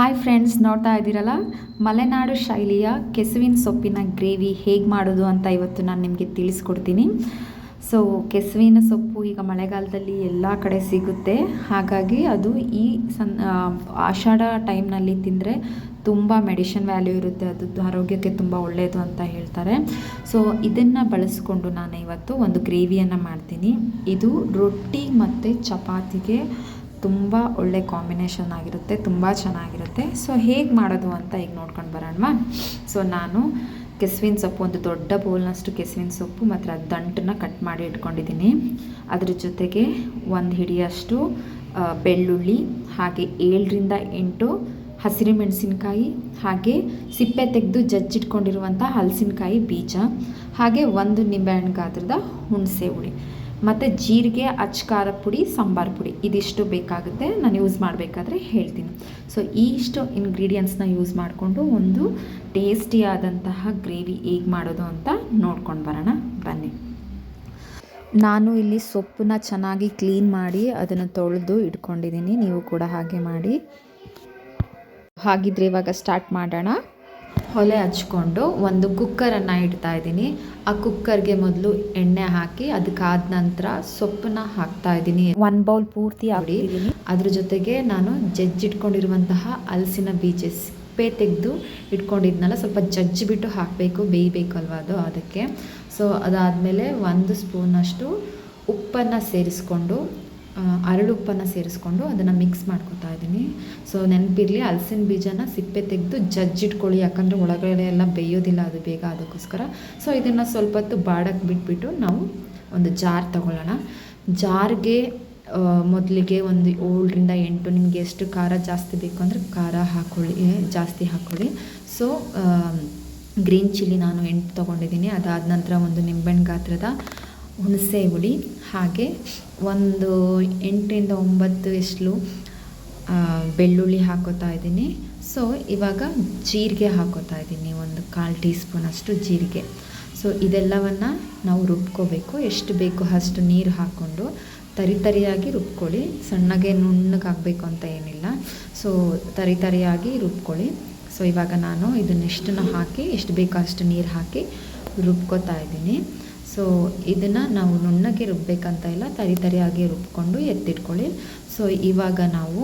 Hi friends ನೋಡ್ತಾ ಇದ್ದೀರಲ್ಲ? ಮಲೆನಾಡು ಶೈಲಿಯ ಕೆಸುವಿನ ಸೊಪ್ಪಿನ ಗ್ರೇವಿ ಹೇಗೆ ಮಾಡೋದು ಅಂತ ಇವತ್ತು ನಾನು ನಿಮಗೆ ತಿಳಿಸ್ಕೊಡ್ತೀನಿ. ಸೊ ಕೆಸುವಿನ ಸೊಪ್ಪು ಈಗ ಮಳೆಗಾಲದಲ್ಲಿ ಎಲ್ಲ ಕಡೆ ಸಿಗುತ್ತೆ. ಹಾಗಾಗಿ ಅದು ಈ ಸನ್ ಆಷಾಢ ಟೈಮ್ನಲ್ಲಿ ತಿಂದರೆ ತುಂಬ ಮೆಡಿಷನ್ ವ್ಯಾಲ್ಯೂ ಇರುತ್ತೆ. ಅದು ಆರೋಗ್ಯಕ್ಕೆ ತುಂಬ ಒಳ್ಳೆಯದು ಅಂತ ಹೇಳ್ತಾರೆ. ಸೊ ಇದನ್ನು ಬಳಸಿಕೊಂಡು ನಾನು ಇವತ್ತು ಒಂದು ಗ್ರೇವಿಯನ್ನು ಮಾಡ್ತೀನಿ. ಇದು ರೊಟ್ಟಿ ಮತ್ತು ಚಪಾತಿಗೆ ತುಂಬ ಒಳ್ಳೆ ಕಾಂಬಿನೇಷನ್ ಆಗಿರುತ್ತೆ, ತುಂಬ ಚೆನ್ನಾಗಿರುತ್ತೆ. ಸೊ ಹೇಗೆ ಮಾಡೋದು ಅಂತ ಈಗ ನೋಡ್ಕೊಂಡು ಬರೋಣವಾ? ಸೊ ನಾನು ಕೆಸುವಿನ ಸೊಪ್ಪು, ಒಂದು ದೊಡ್ಡ ಬೌಲ್ನಷ್ಟು ಕೆಸುವಿನ ಸೊಪ್ಪು ಮತ್ತು ದಂಟನ್ನ ಕಟ್ ಮಾಡಿ ಇಟ್ಕೊಂಡಿದ್ದೀನಿ. ಅದ್ರ ಜೊತೆಗೆ ಒಂದು ಹಿಡಿಯಷ್ಟು ಬೆಳ್ಳುಳ್ಳಿ, ಹಾಗೆ ಏಳರಿಂದ ಎಂಟು ಹಸಿರು ಮೆಣಸಿನ್ಕಾಯಿ, ಹಾಗೆ ಸಿಪ್ಪೆ ತೆಗೆದು ಜಜ್ಜಿಟ್ಕೊಂಡಿರುವಂಥ ಹಲಸಿನಕಾಯಿ ಬೀಜ, ಹಾಗೆ ಒಂದು ನಿಂಬೆಹಣ್ಣು ಗಾತ್ರದ ಹುಣಸೆ ಹುಳಿ. ಮತ್ತು ಜೀರಿಗೆ, ಅಚ್ಕಾರ ಪುಡಿ, ಸಾಂಬಾರ್ ಪುಡಿ. ಇದಿಷ್ಟು ಬೇಕಾಗುತ್ತೆ. ನಾನು ಯೂಸ್ ಮಾಡಬೇಕಾದ್ರೆ ಹೇಳ್ತೀನಿ. ಸೊ ಇಷ್ಟು ಇಂಗ್ರೀಡಿಯೆಂಟ್ಸ್ನ ಯೂಸ್ ಮಾಡಿಕೊಂಡು ಒಂದು ಟೇಸ್ಟಿಯಾದಂತಹ ಗ್ರೇವಿ ಹೇಗೆ ಮಾಡೋದು ಅಂತ ನೋಡ್ಕೊಂಡು ಬರೋಣ. ಬನ್ನಿ. ನಾನು ಇಲ್ಲಿ ಸೊಪ್ಪನ್ನ ಚೆನ್ನಾಗಿ ಕ್ಲೀನ್ ಮಾಡಿ ಅದನ್ನು ತೊಳೆದು ಇಟ್ಕೊಂಡಿದ್ದೀನಿ. ನೀವು ಕೂಡ ಹಾಗೆ ಮಾಡಿ. ಹಾಗಿದ್ರೆ ಇವಾಗ ಸ್ಟಾರ್ಟ್ ಮಾಡೋಣ. ಒಲೆ ಹಚ್ಕೊಂಡು ಒಂದು ಕುಕ್ಕರನ್ನು ಇಡ್ತಾ ಇದ್ದೀನಿ. ಆ ಕುಕ್ಕರ್ಗೆ ಮೊದಲು ಎಣ್ಣೆ ಹಾಕಿ ಅದಕ್ಕಾದ ನಂತರ ಸೊಪ್ಪನ್ನ ಹಾಕ್ತಾ ಇದ್ದೀನಿ. ಒನ್ ಬೌಲ್ ಪೂರ್ತಿ ಆಗಿ ಅದ್ರ ಜೊತೆಗೆ ನಾನು ಜಜ್ಜಿಟ್ಕೊಂಡಿರುವಂತಹ ಹಲಸಿನ ಬೀಜ ಸಿಪ್ಪೆ ತೆಗೆದು ಇಟ್ಕೊಂಡಿದ್ನಲ್ಲ ಸ್ವಲ್ಪ ಜಜ್ಜಿಬಿಟ್ಟು ಹಾಕಬೇಕು ಬೇಯಬೇಕಲ್ವ ಅದು ಅದಕ್ಕೆ. ಸೊ ಅದಾದಮೇಲೆ ಒಂದು ಸ್ಪೂನಷ್ಟು ಉಪ್ಪನ್ನು ಸೇರಿಸ್ಕೊಂಡು ಅರಳುಪ್ಪನ್ನು ಸೇರಿಸ್ಕೊಂಡು ಅದನ್ನು ಮಿಕ್ಸ್ ಮಾಡ್ಕೊತಾ ಇದ್ದೀನಿ. ಸೊ ನೆನಪಿರಲಿ ಹಲಸಿನ ಬೀಜನ ಸಿಪ್ಪೆ ತೆಗೆದು ಜಜ್ಜಿಟ್ಕೊಳ್ಳಿ ಯಾಕಂದರೆ ಒಳಗಡೆ ಎಲ್ಲ ಬೇಯೋದಿಲ್ಲ ಅದು ಬೇಗ ಅದಕ್ಕೋಸ್ಕರ ಸೊ ಇದನ್ನು ಸ್ವಲ್ಪ ಹೊತ್ತು ಬಾಡಕ್ಕೆ ಬಿಟ್ಬಿಟ್ಟು ನಾವು ಒಂದು ಜಾರ್ ತಗೊಳ್ಳೋಣ. ಜಾರ್ಗೆ ಮೊದಲಿಗೆ ಒಂದು ಏಳರಿಂದ ಎಂಟು, ನಿಮಗೆ ಎಷ್ಟು ಖಾರ ಜಾಸ್ತಿ ಬೇಕು ಅಂದರೆ ಖಾರ ಹಾಕ್ಕೊಳ್ಳಿ ಜಾಸ್ತಿ ಹಾಕ್ಕೊಳ್ಳಿ ಸೊ ಗ್ರೀನ್ ಚಿಲ್ಲಿ ನಾನು ಎಂಟು ತೊಗೊಂಡಿದ್ದೀನಿ. ಅದಾದ ನಂತರ ಒಂದು ನಿಂಬೆಹಣ್ಣು ಗಾತ್ರದ ಹುಣಸೆ ಹುಳಿ ಹಾಗೆ ಒಂದು ಎಂಟರಿಂದ ಒಂಬತ್ತು ಇಷ್ಟು ಬೆಳ್ಳುಳ್ಳಿ ಹಾಕೋತಾ ಇದ್ದೀನಿ. ಸೊ ಇವಾಗ ಜೀರಿಗೆ ಹಾಕೋತಾ ಇದ್ದೀನಿ. ಒಂದು ಕಾಲು ಟೀ ಸ್ಪೂನಷ್ಟು ಜೀರಿಗೆ. ಸೊ ಇದೆಲ್ಲವನ್ನು ನಾವು ರುಬ್ಕೋಬೇಕು. ಎಷ್ಟು ಬೇಕು ಅಷ್ಟು ನೀರು ಹಾಕ್ಕೊಂಡು ತರಿ ತರಿಯಾಗಿ ರುಬ್ಕೊಳ್ಳಿ. ಸಣ್ಣಗೆ ನುಣ್ಣಗಾಗಬೇಕು ಅಂತ ಏನಿಲ್ಲ. ಸೊ ತರಿ ತರಿಯಾಗಿ ರುಬ್ಕೊಳ್ಳಿ. ಸೊ ಇವಾಗ ನಾನು ಇದನ್ನೆಷ್ಟನ್ನು ಹಾಕಿ, ಎಷ್ಟು ಬೇಕೋ ಅಷ್ಟು ನೀರು ಹಾಕಿ ರುಬ್ಕೋತಾ ಇದ್ದೀನಿ. ಸೊ ಇದನ್ನು ನಾವು ನುಣ್ಣಗೆ ರುಬ್ಬೇಕಂತ ಇಲ್ಲ, ತರಿ ತರಿಯಾಗಿ ರುಬ್ಕೊಂಡು ಎತ್ತಿಟ್ಕೊಳ್ಳಿ. ಸೊ ಇವಾಗ ನಾವು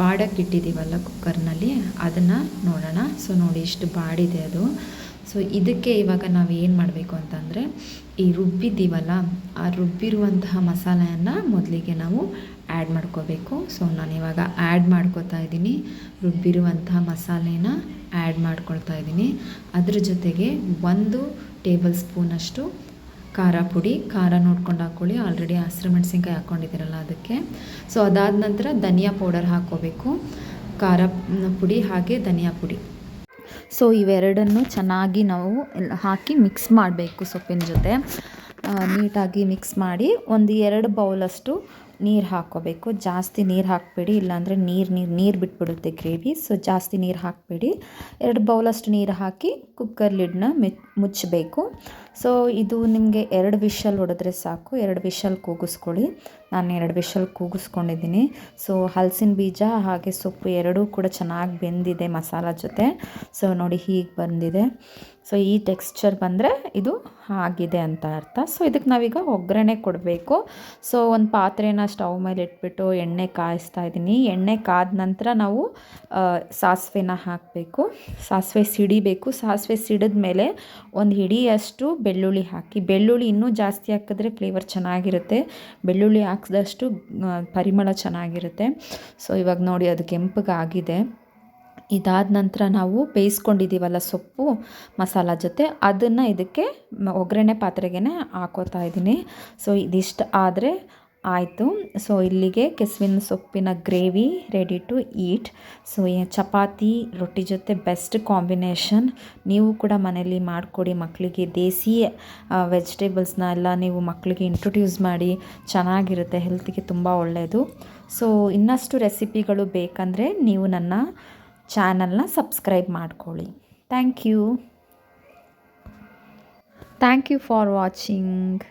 ಬಾಡಕ್ಕೆ ಇಟ್ಟಿದ್ದೀವಲ್ಲ ಕುಕ್ಕರ್ನಲ್ಲಿ, ಅದನ್ನು ನೋಡೋಣ. ಸೊ ನೋಡಿ ಇಷ್ಟು ಬಾಡಿದೆ ಅದು. ಸೊ ಇದಕ್ಕೆ ಇವಾಗ ನಾವು ಏನು ಮಾಡಬೇಕು ಅಂತಂದರೆ, ಈ ರುಬ್ಬಿದ್ದೀವಲ್ಲ, ಆ ರುಬ್ಬಿರುವಂತಹ ಮಸಾಲೆಯನ್ನು ಮೊದಲಿಗೆ ನಾವು ಆ್ಯಡ್ ಮಾಡ್ಕೋಬೇಕು. ಸೊ ನಾನು ಇವಾಗ ಆ್ಯಡ್ ಮಾಡ್ಕೋತಾ ಇದ್ದೀನಿ. ರುಬ್ಬಿರುವಂತಹ ಮಸಾಲೆನ ಆ್ಯಡ್ ಮಾಡ್ಕೊಳ್ತಾ ಇದ್ದೀನಿ. ಅದ್ರ ಜೊತೆಗೆ ಒಂದು ಟೇಬಲ್ ಸ್ಪೂನಷ್ಟು ಖಾರ ಪುಡಿ, ಖಾರ ನೋಡ್ಕೊಂಡು ಹಾಕ್ಕೊಳ್ಳಿ ಆಲ್ರೆಡಿ ಹಸಿರು ಮೆಣಸಿನ್ಕಾಯಿ ಹಾಕ್ಕೊಂಡಿದ್ದೀರಲ್ಲ ಅದಕ್ಕೆ. ಸೊ ಅದಾದ ನಂತರ ಧನಿಯಾ ಪೌಡರ್ ಹಾಕ್ಕೋಬೇಕು. ಖಾರ ಪುಡಿ ಹಾಗೆ ಧನಿಯಾ ಪುಡಿ. ಸೊ ಇವೆರಡನ್ನು ಚೆನ್ನಾಗಿ ನಾವು ಹಾಕಿ ಮಿಕ್ಸ್ ಮಾಡಬೇಕು ಸೊಪ್ಪಿನ ಜೊತೆ. ನೀಟಾಗಿ ಮಿಕ್ಸ್ ಮಾಡಿ ಒಂದು ಎರಡು ಬೌಲಷ್ಟು ನೀರು ಹಾಕ್ಕೋಬೇಕು. ಜಾಸ್ತಿ ನೀರು ಹಾಕಬೇಡಿ, ಇಲ್ಲಾಂದರೆ ನೀರು ನೀರು ನೀರು ಬಿಟ್ಬಿಡುತ್ತೆ ಗ್ರೇವಿ. ಸೊ ಜಾಸ್ತಿ ನೀರು ಹಾಕಬೇಡಿ. ಎರಡು ಬೌಲಷ್ಟು ನೀರು ಹಾಕಿ ಕುಕ್ಕರ್ ಲಿಡ್ನ ಮುಚ್ಚಬೇಕು. ಸೊ ಇದು ನಿಮಗೆ ಎರಡು ವಿಷಲ್ ಹೊಡೆದ್ರೆ ಸಾಕು. ಎರಡು ವಿಷಲ್ ಕೂಗಿಸ್ಕೊಳ್ಳಿ. ನಾನು ಎರಡು ವಿಷಲ್ ಕೂಗಿಸ್ಕೊಂಡಿದ್ದೀನಿ. ಸೊ ಹಲಸಿನ ಬೀಜ ಹಾಗೆ ಸೊಪ್ಪು ಎರಡೂ ಕೂಡ ಚೆನ್ನಾಗಿ ಬೆಂದಿದೆ ಮಸಾಲ ಜೊತೆ. ಸೊ ನೋಡಿ ಹೀಗೆ ಬಂದಿದೆ. ಸೊ ಈ ಟೆಕ್ಸ್ಚರ್ ಬಂದರೆ ಇದು ಆಗಿದೆ ಅಂತ ಅರ್ಥ. ಸೊ ಇದಕ್ಕೆ ನಾವೀಗ ಒಗ್ಗರಣೆ ಕೊಡಬೇಕು. ಸೊ ಒಂದು ಪಾತ್ರೆನ ಸ್ಟವ್ ಮೇಲೆ ಇಟ್ಬಿಟ್ಟು ಎಣ್ಣೆ ಕಾಯಿಸ್ತಾ ಇದ್ದೀನಿ. ಎಣ್ಣೆ ಕಾದ ನಂತರ ನಾವು ಸಾಸಿವೆನ ಹಾಕಬೇಕು. ಸಾಸಿವೆ ಸಿಡಿಬೇಕು. ಸಾಸಿವೆ ಸಿಡಿದ ಮೇಲೆ ಒಂದು ಹಿಡಿಯಷ್ಟು ಬೆಳ್ಳುಳ್ಳಿ ಹಾಕಿ, ಬೆಳ್ಳುಳ್ಳಿ ಇನ್ನೂ ಜಾಸ್ತಿ ಹಾಕಿದ್ರೆ ಫ್ಲೇವರ್ ಚೆನ್ನಾಗಿರುತ್ತೆ. ಬೆಳ್ಳುಳ್ಳಿ ಹಾಕಿದಷ್ಟು ಪರಿಮಳ ಚೆನ್ನಾಗಿರುತ್ತೆ. ಸೊ ಇವಾಗ ನೋಡಿ ಅದು ಕೆಂಪಗಾಗಿದೆ. ಇದಾದ ನಂತರ ನಾವು ಬೇಯಿಸ್ಕೊಂಡಿದ್ದೀವಲ್ಲ ಸೊಪ್ಪು, ಮಸಾಲ ಜೊತೆ, ಅದನ್ನು ಇದಕ್ಕೆ ಒಗ್ಗರಣೆ ಪಾತ್ರೆಗೆ ಹಾಕೋತಾ ಇದ್ದೀನಿ. ಸೊ ಇದಿಷ್ಟು ಆದರೆ ಆಯಿತು. ಸೊ ಇಲ್ಲಿಗೆ ಕೆಸುವಿನ ಸೊಪ್ಪಿನ gravy ready to eat so chapati, ರೊಟ್ಟಿ ಜೊತೆ ಬೆಸ್ಟ್ ಕಾಂಬಿನೇಷನ್ ನೀವು ಕೂಡ ಮನೇಲಿ ಮಾಡಿಕೊಡಿ ಮಕ್ಕಳಿಗೆ ದೇಸಿ ವೆಜಿಟೇಬಲ್ಸ್ನ ಎಲ್ಲ ನೀವು ಮಕ್ಕಳಿಗೆ ಇಂಟ್ರೊಡ್ಯೂಸ್ ಮಾಡಿ ಚೆನ್ನಾಗಿರುತ್ತೆ ಹೆಲ್ತಿಗೆ ತುಂಬ ಒಳ್ಳೆಯದು ಸೊ ಇನ್ನಷ್ಟು ರೆಸಿಪಿಗಳು ಬೇಕಂದರೆ ನೀವು ನನ್ನ ಚಾನಲ್ನ ಸಬ್ಸ್ಕ್ರೈಬ್ ಮಾಡ್ಕೊಳ್ಳಿ. Thank you. Thank you for watching.